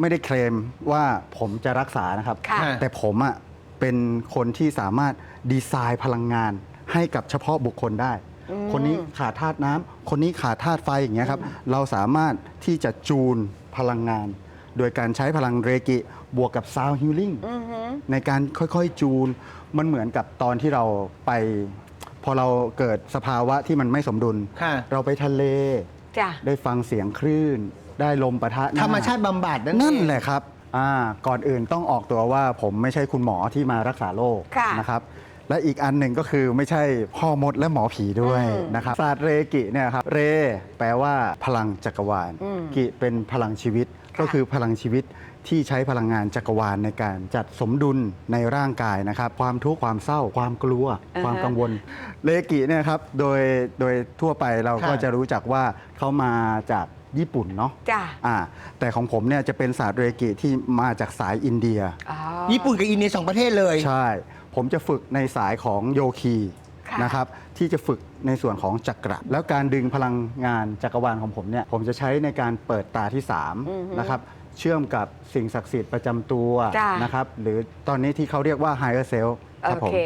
ไม่ได้เคลมว่าผมจะรักษานะครับ ค่ะ แต่ผมอะเป็นคนที่สามารถดีไซน์พลังงานให้กับเฉพาะบุคคลได้อืมคนนี้ขาดธาตุน้ำคนนี้ขาดธาตุไฟอย่างเงี้ยครับ เราสามารถที่จะจูนพลังงาน โดยการใช้พลังเรกิบวกกับซาวฮิลลิ่ง อือหือ ในการค่อยๆจูน มันเหมือนกับตอนที่เราไป พอเราเกิดสภาวะที่มันไม่สมดุล ค่ะ เราไปทะเล จ้ะ ได้ฟังเสียงคลื่น ได้ลมปะทะหน้ธรรมชาติบำบัดนั่นนั่นเองแหละครับอ่าก่อนอื่นต้องออกตัวว่าผมไม่ใช่คุณหมอที่มารักษาโรคค่ะ นะครับ และอีกอันหนึ่งก็คือไม่ใช่พ่อมดและหมอผีด้วยอืมนะครับศาสตร์เรกิเนี่ยครับเร แปลว่าพลังจักรวาล อืมกิเป็นพลังชีวิตค่ะก็คือพลังชีวิตที่ใช้พลังงานจักรวาลในการจัดสมดุลในร่างกายนะครับ ความทุกข์ความเศร้า ความกลัวความกังวลเรกิเนี่ยครับโดยโดยทั่วไปเราก็ค่ะ จะรู้จักว่าเขามาจากญี่ปุ่นเนาะจ้ะอ่าแต่ของผมเนี่ยจะเป็นศาสตร์เรกิที่มาจากสายอินเดีย อ๋อญี่ปุ่นกับอินเดียสองประเทศเลย ใช่ ผมจะฝึกในสายของโยคีค่ะ นะครับที่จะฝึกในส่วนของจักระ แล้วการดึงพลังงานจักรวาลของผมเนี่ยผมจะใช้ในการเปิดตาที่อือฮึ3นะครับเชื่อมกับสิ่งศักดิ์สิทธิ์ประจำตัวจ้ะ นะครับหรือตอนนี้ที่เขาเรียกว่า higher self ครับโอผม เค